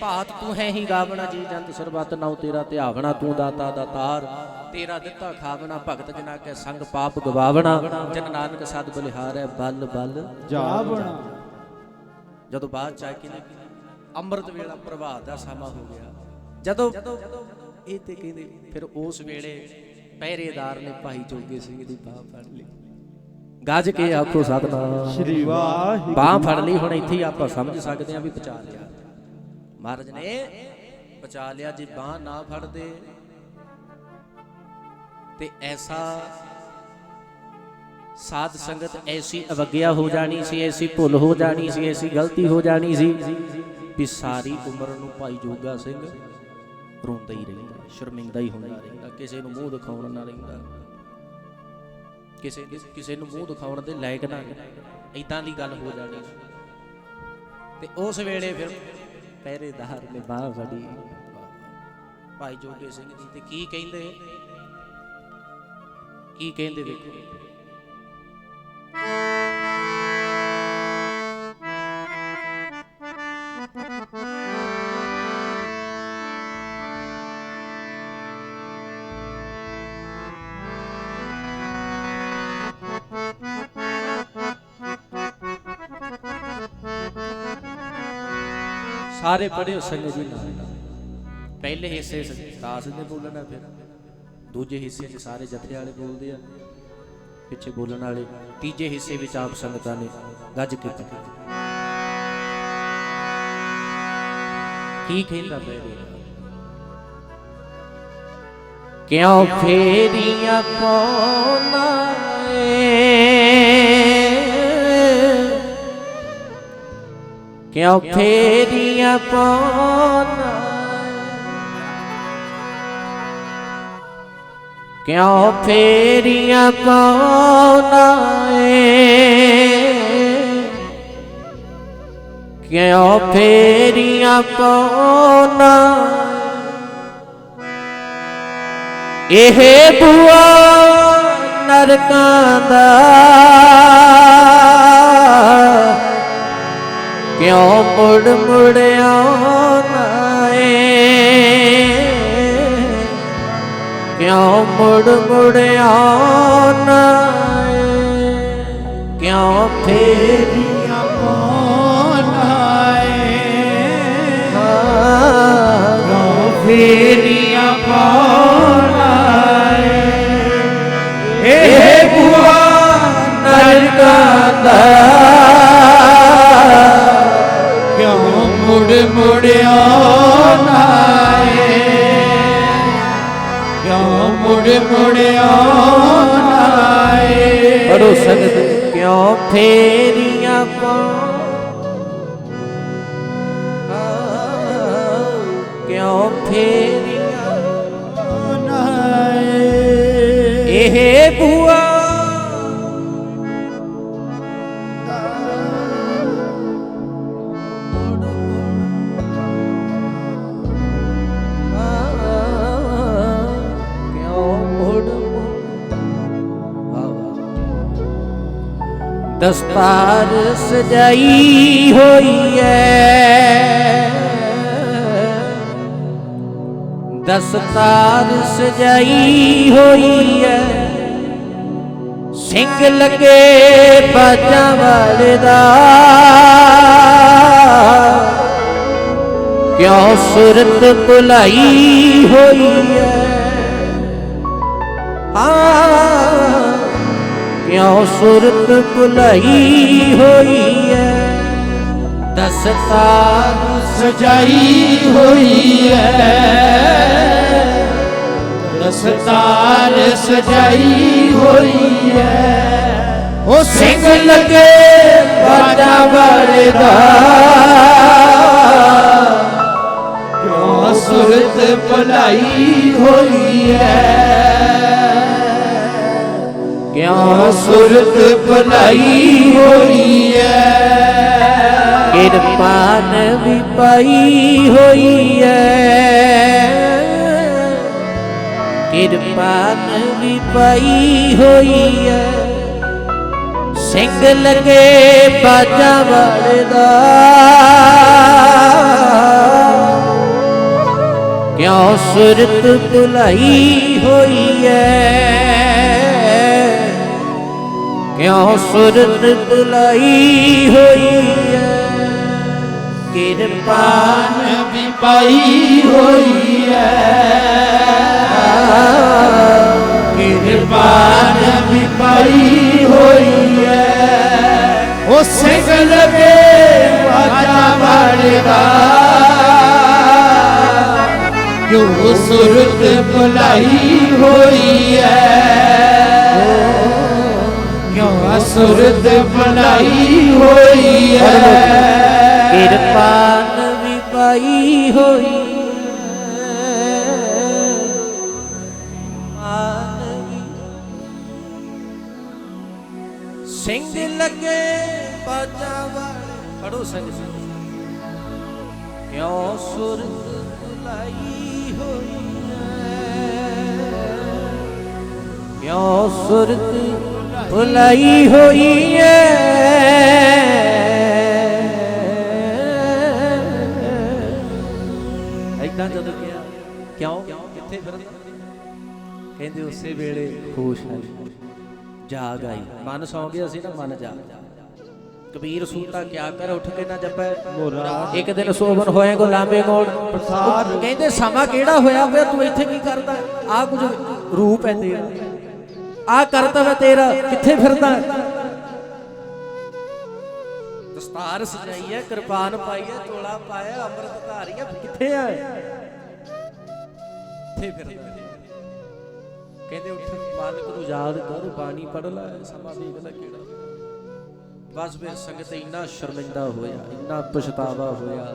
ਭਾਤ ਤੂੰ ਹੈ ਹੀ ਗਾਵਣਾ ਜੀ ਜੰਤ ਸਰਬਤ ਨਾਉ ਤੇਰਾ ਧਿਆਵਣਾ ਤੂੰ ਦਾਤਾ ਦਾਤਾਰ ਤੇਰਾ। ਦਿੱਤਾ ਖਾਵਣਾ ਭਗਤ ਜਨਾ ਕੇ ਸੰਗ ਪਾਪ ਗਵਾਵਣਾ। ਜਨ ਨਾਨਕ ਸਦ ਬਲਿਹਾਰੈ ਬਲ ਬਲ। ਜਾਵਣਾ। ਜਦੋਂ ਬਾਅਦ ਚ ਆ ਕੇ ਨਾ ਅੰਮ੍ਰਿਤ ਵੇਲਾ ਪ੍ਰਭਾਤ ਦਾ ਸਮਾਂ ਹੋ ਗਿਆ। ਜਦੋਂ ਇਹ ਤੇ ਕਹਿੰਦੇ ਫਿਰ ਉਸ ਵੇਲੇ ਪਹਿਰੇਦਾਰ ਨੇ ਭਾਈ ਜੋਗੇ ਸਿੰਘ ਦੀ ਬਾਹ ਫੜ ਲਈ। ਗੱਜ ਕੇ ਆਖੋ ਸਤਨਾਮ। ਸ਼੍ਰੀ ਵਾਹਿਗੁਰੂ। ਬਾਹ ਫੜ ਲਈ ਹੁਣ ਇੱਥੇ ਹੀ ਆਪਾਂ ਸਮਝ ਸਕਦੇ ਹਾਂ ਵੀ ਬਚਾ ਲਿਆ। ਮਹਾਰਾਜ ਨੇ ਬਚਾ ਲਿਆ ਜੇ ਬਾਹ ਨਾ ਫੜਦੇ। ਤੇ ਐਸਾ ਸਾਧ ਸੰਗਤ ਐਸੀ ਅਵਗਿਆ ਹੋ ਜਾਣੀ ਸੀ, ਐਸੀ ਭੁੱਲ ਹੋ ਜਾਣੀ ਸੀ, ਐਸੀ ਗਲਤੀ ਹੋ ਜਾਣੀ ਸੀ ਵੀ ਸਾਰੀ ਉਮਰ ਨੂੰ ਭਾਈ ਜੋਗਾ ਸਿੰਘ ਰੋਂਦਾ ਹੀ ਰਹਿੰਦਾ, ਸ਼ਰਮਿੰਦਾ ਹੀ ਹੁੰਦਾ ਰਹਿੰਦਾ, ਕਿਸੇ ਨੂੰ ਮੂੰਹ ਦਿਖਾਉਣ ਨਾ ਰਹਿੰਦਾ। ਕਿਸੇ ਕਿਸੇ ਨੂੰ ਮੂੰਹ ਦਿਖਾਉਣ ਦੇ ਲਾਇਕ ਨਾ ਇਦਾਂ ਦੀ ਗੱਲ ਹੋ ਜਾਣੀ। ਤੇ ਉਸ ਵੇਲੇ ਫਿਰ ਪਹਿਰੇਦਾਰ ਨੇ ਬਾਹ ਫੜੀ। ਭਾਈ ਜੋਗੇ ਸਿੰਘ ਜੀ ਤੇ ਕੀ ਕਹਿੰਦੇ? ਕੀ ਕਹਿੰਦੇ ਵੇਖੋ ਸਾਰੇ ਪੜਿਓ ਸੰਗਤ ਜੀ ਨਾਲ। ਪਹਿਲੇ ਹਿੱਸੇ 'ਚ ਦਾਸ ਨੇ ਬੋਲਣਾ ਫਿਰ। ਦੂਜੇ ਹਿੱਸੇ 'ਚ ਸਾਰੇ ਜਥੇ ਵਾਲੇ ਬੋਲਦੇ ਆ। ਪਿੱਛੇ ਬੋਲਣ ਵਾਲੇ ਤੀਜੇ ਹਿੱਸੇ ਵਿੱਚ ਆਪ ਸੰਗਤਾਂ ਨੇ ਗੱਜ ਕੇ। ਕੀ ਕਹਿੰਦਾ ਪਹਿਲੇ ਕਿਉਂ? ਫੇਰੀਆਂ ਪਾਉਣਾ ਕਿਉਂ ਫੇਰੀਆਂ ਪਾਉਣਾ ਕਿਉਂ ਫੇਰੀਆਂ ਪਾਉਣਾ ਏ ਕਿਉਂ ਫੇਰੀਆਂ ਪਾਉਣਾ ਇਹ ਬੁਆ ਨਰਕਾਂ ਦਾ ਕਿਉਂ ਮੁੜ ਮੁੜ ਆਉਣਾ ਏ। ਕਿਉਂ ਮੁੜ ਮੁੜ ਆਉਣਾ ਕਿਉਂ ਫੇਰੀਆਂ ਮੁੜ ਮੁੜ ਆਉਣਾ ਏ ਕਿਉਂ ਮੁੜ ਮੁੜ ਆਉਣਾ ਏ ਪੜੋ ਸੰਗਤ ਕਿਉਂ ਫੇਰੀਆਂ ਪਾ ਕਿਉਂ ਫੇਰੀਆਂ ਆਉਣਾ ਏ ਇਹ ਬੁਆ ਦਸਤਾਰ ਸਜਾਈ ਹੋਈ ਐ। ਦਸਤਾਰ ਸਜਾਈ ਹੋਈ ਐ। ਸਿੰਘ ਲੱਗੇ ਬਾਜਾਂ ਵਾਲੇ ਦਾ। ਕਿਉਂ ਸੁਰਤ ਭੁਲਾਈ ਹੋਈ ਐ। ਹਾਂ। ਕਿਉਂ ਸੁਰਤ ਭੁਲਾਈ ਹੋਈ ਐ? ਦਸਤਾਰ ਸਜਾਈ ਹੋਈ ਹੈ ਦਸਤਾਰ ਸਜਾਈ ਹੋਈ ਹੈ ਉਹ ਸਿੰਘ ਲੱਗੇ ਬਾਜਾ ਵਾਲੇ ਦਾ ਕਿਉਂ ਸੁਰਤ ਭਲਾਈ ਹੋਈ ਹੈ ਕਿਉਂ ਸੁਰਤ ਭਲਾਈ ਹੋਈ ਹੈ ਕਿਰਪਾਨ ਵੀ ਪਾਈ ਹੋਈ ਐ। ਕਿਰਪਾਨ ਵੀ ਪਾਈ ਹੋਈ ਐ। ਸਿੰਘ ਲਗੇ ਬਾਜਾ ਵਾਲੇ ਦਾ ਕਿਉ ਸੁਰਤ ਭੁਲਾਈ ਹੋਈ ਐ? ਕਿਉ ਸੁਰਤ ਬੁਲਾਈ ਹੋਈ ਐ? ਕਿਰਪਾ ਪਾਨ ਵੀ ਪਾਈ ਹੋਈ ਹੈ ਕਿਰਪਾਨ ਵੀ ਪਾਈ ਹੋਈ ਹੈ ਉਹ ਸਿੰਘ ਲਗੇ ਵਾਜਾ ਵਾਲੇਗਾ ਜੋ ਸੁਰਤ ਭੁਲਾਈ ਹੋਈ ਸੁਰਤ ਭੁਲਾਈ ਹੋਈ ਹੈ। ਕਿਰਪਾਨ ਵੀ ਪਾਈ ਹੋਈ ਮਾਨ ਵੀ ਸਿੰਘ ਲੱਗੇ ਬਾਜਾ ਵਾਲੇ। ਪੜੋ ਸੰਗ ਕਿਉਂ ਸੁਰਤ ਭੁਲਾਈ ਹੋਈ ਕਿਉਂ ਸੁਰਤ ਭੁਲਾਈ ਹੋਈ ਐ ਐਦਾਂ ਜਦੋਂ ਕਿਹਾ ਕਿਉਂ? ਕਿੱਥੇ ਫਿਰਦਾ ਕਹਿੰਦੇ ਉਸੇ ਵੇਲੇ ਖੁਸ਼ ਹੈ ਜਾਗ ਆਈ। ਮਨ ਸੌ ਗਿਆ ਸੀ ਨਾ ਮਨ ਜਾਗ। ਕਬੀਰ ਸੂਤਾ ਕਿਆ ਕਰ ਉੱਠ ਕੇ ਨਾ ਜਪੈ। ਇੱਕ ਦਿਨ ਸੋਵਨ ਹੋਏ ਕੋ ਲਾਂਬੇ ਮੋੜ ਪ੍ਰਸਾਦ। ਕਹਿੰਦੇ ਸਮਾਂ ਕਿਹੜਾ ਹੋਇਆ? ਪਿਆ ਤੂੰ ਇੱਥੇ ਕੀ ਕਰਦਾ? ਆ ਕੁਝ ਰੂਪ ਹੈ ਤੇਰਾ। ਆ ਕਰਤਵ ਤੇਰਾ, ਕਿੱਥੇ ਫਿਰਦਾ? ਦਸਤਾਰ ਸਜਾਈ ਹੈ ਕਿਰਪਾਨ ਪਾਈ ਹੈ ਤੋਲਾ ਪਾਇਆ, ਅੰਮ੍ਰਿਤ ਧਾਰੀ ਹੈ ਕਿੱਥੇ ਆ? ਕਿੱਥੇ ਫਿਰਦਾ? ਕਹਿੰਦੇ ਉੱਠ, ਮਾਲਕ ਨੂੰ ਯਾਦ ਕਰ, ਬਾਣੀ ਪੜ ਲੈ, ਸਮਾਂ ਦੇਖ ਲੈ ਕਿਹੜਾ? ਬਸ ਫਿਰ ਸੰਗਤ ਇੰਨਾ ਸ਼ਰਮਿੰਦਾ ਹੋਇਆ, ਇੰਨਾ ਪਛਤਾਵਾ ਹੋਇਆ,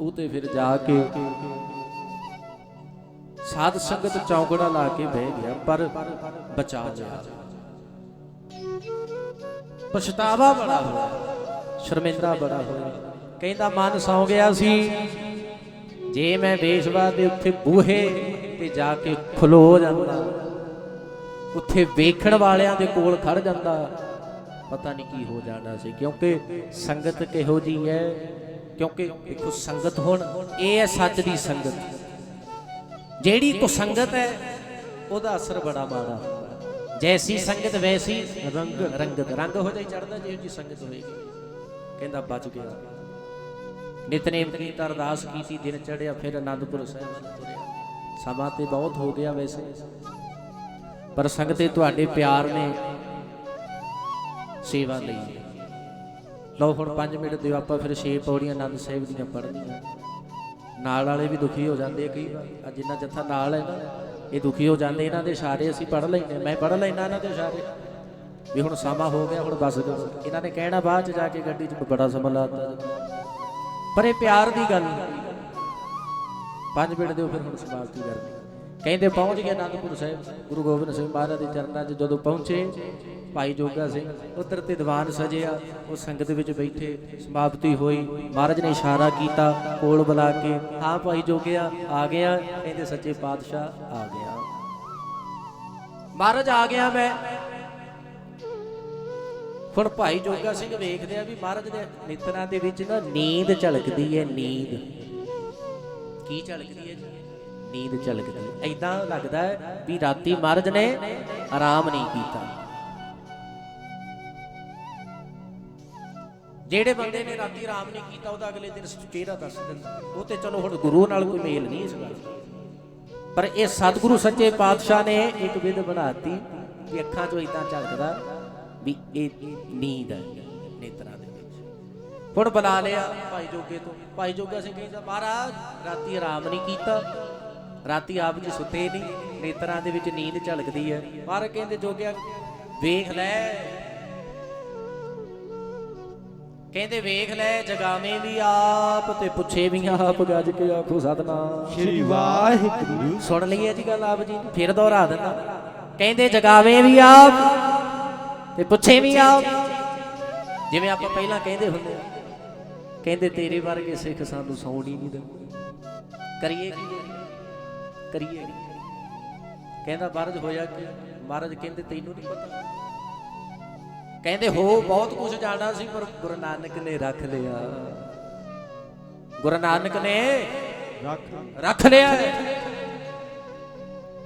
ਉਹ ਤੇ ਫਿਰ ਜਾ ਕੇ ਸਾਧ ਸੰਗਤ ਚੌਂਕੜਾ ਲਾ ਕੇ ਬਹਿ ਗਿਆ, ਪਰ ਬਚਾ ਲਿਆ। ਪਛਤਾਵਾ ਬੜਾ ਹੋਇਆ, ਸ਼ਰਮਿੰਦਾ ਬੜਾ ਹੋਇਆ। ਕਹਿੰਦਾ, ਮਨ ਸੌ ਗਿਆ ਸੀ, ਜੇ ਮੈਂ ਵੇਸ਼ਵਾ ਦੇ ਉੱਥੇ ਬੂਹੇ ਤੇ ਜਾ ਕੇ ਖਲੋ ਜਾਂਦਾ, ਉੱਥੇ ਵੇਖਣ ਵਾਲਿਆਂ ਦੇ ਕੋਲ ਖੜ ਜਾਂਦਾ, ਪਤਾ ਨਹੀਂ ਕੀ ਹੋ ਜਾਣਾ ਸੀ, ਕਿਉਂਕਿ ਸੰਗਤ ਕਿਹੋ ਜੀ ਹੈ, ਕਿਉਂਕਿ ਦੇਖੋ, ਸੰਗਤ ਹੁਣ, ਇਹ ਹੈ ਸੱਚ ਦੀ ਸੰਗਤ। ਜਿਹੜੀ ਕੋ ਸੰਗਤ ਹੈ, ਉਹਦਾ ਅਸਰ ਬੜਾ ਮਾੜਾ ਜੈਸੀ ਸੰਗਤ ਵੈਸੀ ਰੰਗ ਰੰਗਤ ਰੰਗ ਹੋ ਜਾਈ ਚੜਦਾ ਜਿਹੋ ਜੀ ਸੰਗਤ ਹੋਏਗੀ। ਕਹਿੰਦਾ, ਬਚ ਗਿਆ। ਨਿਤਨੇਮ ਕੀਤਾ ਅਰਦਾਸ ਕੀਤੀ, ਦਿਨ ਚੜਿਆ ਫਿਰ ਆਨੰਦਪੁਰ ਸਾਹਿਬ ਤੁਰਿਆ। ਸਮਾਂ ਤੇ ਬਹੁਤ ਹੋ ਗਿਆ ਵੈਸੇ, ਪਰ ਸੰਗਤੇ ਤੁਹਾਡੇ ਪਿਆਰ ਨੇ ਸੇਵਾ ਲਈ। ਲਓ ਹੁਣ 5 ਮਿੰਟ ਦਿਓ, ਆਪਾਂ ਫਿਰ 6 ਪੌੜੀਆਂ ਆਨੰਦ ਸਾਹਿਬ ਦੀਆਂ ਪੜ੍ਹਨੀਆਂ। ਨਾਲ ਵਾਲੇ ਵੀ ਦੁਖੀ ਹੋ ਜਾਂਦੇ ਆ ਕਈ ਵਾਰ। ਜਿੰਨਾ ਜੱਥਾ ਨਾਲ ਹੈ ਨਾ, ਇਹ ਦੁਖੀ ਹੋ ਜਾਂਦੇ ਇਹਨਾਂ ਦੇ ਇਸ਼ਾਰੇ ਅਸੀਂ ਪੜ੍ਹ ਲੈਂਦੇ ਮੈਂ ਪੜ੍ਹ ਲੈਣਾ ਇਹਨਾਂ ਦੇ ਇਸ਼ਾਰੇ। ਵੀ ਹੁਣ ਸਮਾਂ ਹੋ ਗਿਆ, ਹੁਣ ਬਸ ਕਰੋ ਇਹਨਾਂ ਨੇ ਕਹਿਣਾ ਬਾਅਦ ਚ ਜਾ ਕੇ ਗੱਡੀ 'ਚ ਬੜਾ ਸਮਾਂ ਲਾਤਾ ਪਰ ਇਹ ਪਿਆਰ ਦੀ ਗੱਲ ਪੰਜ ਮਿੰਟ ਦਿਓ ਫਿਰ ਹੁਣ ਸਮਾਪਤੀ ਕਰਨੀ। ਕਹਿੰਦੇ ਪਹੁੰਚ ਗਏ ਅਨੰਦਪੁਰ ਸਾਹਿਬ। ਗੁਰੂ ਗੋਬਿੰਦ ਸਿੰਘ ਮਹਾਰਾਜ ਦੇ ਚਰਨਾਂ 'ਚ ਜਦੋਂ ਪਹੁੰਚੇ, ਭਾਈ ਜੋਗਾ ਸਿੰਘ ਉਧਰ ਤੇ ਦੀਵਾਨ ਸਜਿਆ, ਉਹ ਸੰਗਤ ਵਿੱਚ ਬੈਠੇ, ਸਮਾਪਤੀ ਹੋਈ। ਮਹਾਰਾਜ ਨੇ ਇਸ਼ਾਰਾ ਕੀਤਾ, ਕੋਲ ਬੁਲਾ ਕੇ ਹਾਂ ਭਾਈ ਜੋਗਿਆ, ਆ ਗਿਆ। ਕਹਿੰਦੇ ਸੱਚੇ ਪਾਤਸ਼ਾਹ, ਆ ਗਿਆ। ਮਹਾਰਾਜ, ਆ ਗਿਆ ਮੈਂ। ਹੁਣ ਭਾਈ ਜੋਗਾ ਸਿੰਘ ਵੇਖਦੇ ਆ ਵੀ ਮਹਾਰਾਜ ਦੇ ਨਿਤਰਾਂ ਦੇ ਵਿੱਚ ਨਾ ਨੀਂਦ ਝਲਕਦੀ ਹੈ ਨੀਂਦ। ਕੀ ਝਲਕਦੀ ਹੈ ਜੀ? ਨੀਂਦ ਝਲਕਦੀ। ਹੈ ਐਦਾਂ ਲੱਗਦਾ ਵੀ ਰਾਤੀ ਮਹਾਰਾਜ ਨੇ ਆਰਾਮ ਨਹੀਂ ਕੀਤਾ। ਜਿਹੜੇ ਬੰਦੇ ਨੇ ਰਾਤੀ ਆਰਾਮ ਨਹੀਂ ਕੀਤਾ, ਉਹਦਾ ਅਗਲੇ ਦਿਨ ਚਿਹਰਾ ਦੱਸ ਦਿੰਦਾ। ਉਹ ਤੇ ਚਲੋ ਹੁਣ ਗੁਰੂ ਨਾਲ ਕੋਈ ਮੇਲ ਨਹੀਂ ਇਸ ਗੱਲ ਪਰ ਇਹ ਸਤਿਗੁਰੂ ਸੱਚੇ ਪਾਤਸ਼ਾਹ ਨੇ ਇੱਕ ਵਿਧ ਬਣਾਤੀ ਕਿ ਅੱਖਾਂ 'ਚੋਂ ਇਦਾਂ ਝਲਕਦਾ ਵੀ ਇਹ ਨੀਂਦ ਹੈ ਨੇਤਰਾਂ ਦੇ ਵਿੱਚ। ਹੁਣ ਬੁਲਾ ਲਿਆ ਭਾਈ ਜੋਗੇ ਤੋਂ। ਭਾਈ ਜੋਗਾ ਸਿੰਘ ਕਹਿੰਦਾ ਮਹਾਰਾਜ, ਰਾਤੀ ਆਰਾਮ ਨਹੀਂ ਕੀਤਾ। ਰਾਤੀ ਆਪ ਜੀ ਸੁੱਤੇ ਨਹੀਂ ਨੇਤਰਾਂ ਦੇ ਵਿੱਚ ਨੀਂਦ ਝਲਕਦੀ ਹੈ। ਮਹਾਰਾਜ ਕਹਿੰਦੇ ਜੋਗਿਆ ਵੇਖ ਲੈ। ਕਹਿੰਦੇ ਵੇਖ ਲੈ ਜਗਾਵੇਂ ਵੀ ਆਪ ਤੇ ਪੁੱਛੇ ਵੀ ਆਪ ਗੱਜ ਕੇ ਆਖੋ ਸਤਨਾਮ। ਸ਼੍ਰੀ ਵਾਹਿਗੁਰੂ। ਸੁਣ ਲਈਏ ਜੀ ਗੱਲ ਆਪ ਜੀ ਫਿਰ ਦੁਹਰਾ ਦਿੰਦਾ। ਕਹਿੰਦੇ ਜਗਾਵੇਂ ਵੀ ਆਪ ਤੇ ਪੁੱਛੇ ਵੀ ਆਪ। ਜਿਵੇਂ ਆਪਾਂ ਪਹਿਲਾਂ ਕਹਿੰਦੇ ਹੁੰਦੇ ਆ ਕਹਿੰਦੇ ਤੇਰੇ ਵਰਗੇ ਸਿੱਖ ਸਾਨੂੰ ਸੌਣ ਹੀ ਨਹੀਂ ਦਿੰਦੇ। ਕਰੀਏ ਕੀ? ਕਰੀਏ? ਕਹਿੰਦਾ ਮਹਾਰਾਜ ਹੋਇਆ ਕਿ? ਮਹਾਰਾਜ ਕਹਿੰਦੇ ਤੈਨੂੰ ਨਹੀਂ ਪਤਾ? ਕਹਿੰਦੇ ਹੋ ਬਹੁਤ ਕੁਝ ਜਾਣਾ ਸੀ ਪਰ ਗੁਰੂ ਨਾਨਕ ਨੇ ਰੱਖ ਲਿਆ। ਗੁਰੂ ਨਾਨਕ ਨੇ ਰੱਖ ਰੱਖ ਲਿਆ।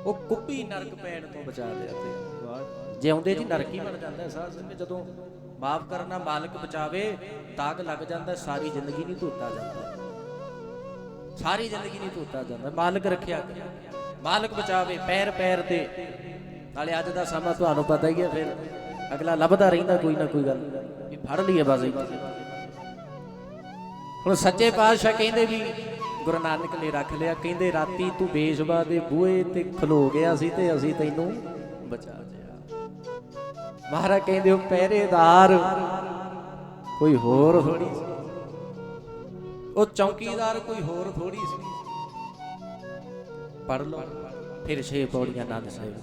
ਉਹ ਕੁੱਪੀ ਨਰਕ ਪੈਣ ਤੋਂ ਬਚਾ ਲਿਆ ਤੇ ਵਾਹ ਜਿਉਂਦੇ ਜੀ ਨਰਕ ਹੀ ਬਣ ਜਾਂਦਾ ਹੈ। ਸਾਧ ਸੰਗਤ ਜਦੋਂ ਮਾਫ ਕਰਨਾ ਮਾਲਕ ਬਚਾਵੇ ਦਾਗ ਲੱਗ ਜਾਂਦਾ ਸਾਰੀ ਜ਼ਿੰਦਗੀ ਨਹੀਂ ਧੋਤਾ ਜਾਂਦਾ। ਸਾਰੀ ਜ਼ਿੰਦਗੀ ਨਹੀਂ ਧੋਤਾ ਜਾਂਦਾ। ਮਾਲਕ ਰੱਖਿਆ ਮਾਲਕ ਬਚਾਵੇ, ਪੈਰ ਪੈਰ ਤੇ। ਨਾਲੇ ਅੱਜ ਦਾ ਸਮਾਂ ਤੁਹਾਨੂੰ ਪਤਾ ਹੀ ਹੈ ਫਿਰ। ਅਗਲਾ ਲੱਭਦਾ ਰਹਿੰਦਾ ਕੋਈ ਨਾ ਕੋਈ ਗੱਲ। ਵੀ ਫੜ ਲਈਏ ਬਸ ਹੁਣ ਸੱਚੇ ਪਾਤਸ਼ਾਹ ਕਹਿੰਦੇ ਵੀ ਗੁਰੂ ਨਾਨਕ ਨੇ ਰੱਖ ਲਿਆ। ਕਹਿੰਦੇ, ਰਾਤੀ ਤੂੰ ਬੇਸ਼ਵਾ ਦੇ ਬੂਹੇ ਤੇ ਖਲੋ ਗਿਆ ਸੀ ਤੇ ਅਸੀਂ ਤੈਨੂੰ ਬਚਾ ਲਿਆ। ਮਹਾਰਾਜ ਕਹਿੰਦੇ, ਉਹ ਪਹਿਰੇਦਾਰ ਕੋਈ ਹੋਰ ਹੋਣੀ ਸੀ। ਉਹ ਚੌਕੀਦਾਰ ਕੋਈ ਹੋਰ ਥੋੜੀ ਸੀ। ਪੜ ਲਓ, ਫਿਰ ਛੇ ਪੌੜੀਆਂ ਆਨੰਦ ਸਾਹਿਬ।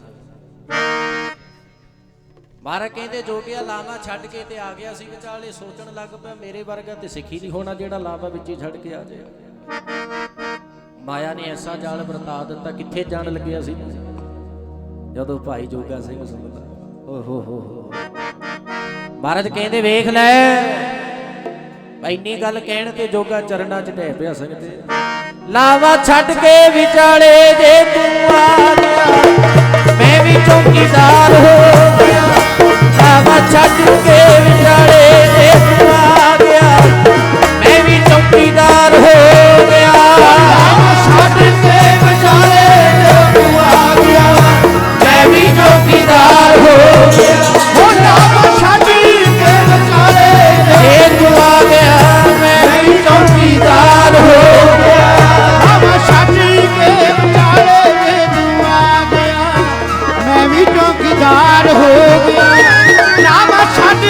ਮਹਾਰਾਜ ਕਹਿੰਦੇ ਜੋਗਿਆ ਲਾਵਾ ਛੱਡ ਕੇ ਤੇ ਆ ਗਿਆ ਸੀ ਵਿਚਾਲੇ, ਸੋਚਣ ਲੱਗ ਪਿਆ, ਮੇਰੇ ਵਰਗਾ ਤੇ ਸਿੱਖੀ ਨਹੀਂ ਹੋਣਾ ਜਿਹੜਾ ਲਾਵਾ ਵਿੱਚ ਹੀ ਛੱਡ ਕੇ ਆ ਜਾਏ। ਮਾਇਆ ਨੇ ਐਸਾ ਜਾਲ ਵਰਤਾ ਦਿੱਤਾ, ਕਿੱਥੇ ਜਾਣ ਲੱਗਿਆ ਸੀ? ਜਦੋਂ ਭਾਈ ਜੋਗਾ ਸਿੰਘ ਸੁਣਦਾ ਓ ਹੋ ਹੋ। ਮਹਾਰਾਜ ਕਹਿੰਦੇ, ਵੇਖ ਲੈ। ਇੰਨੀ ਗੱਲ ਕਹਿਣ ਤੇ ਜੋਗਾ ਚਰਨਾਂ 'ਚ ਢਹਿ ਪਿਆ ਸੰਗਤੇ ਲਾਵਾ ਛੱਡ ਕੇ ਵਿਚਾਲੇ ਜੇ ਤੂੰ ਆ ਗਿਆ ਮੈਂ ਵੀ ਚੌਕੀਦਾਰ ਹੋ ਗਿਆ। ਲਾਵਾ ਛੱਡ ਕੇ ਵਿਚਾਲੇ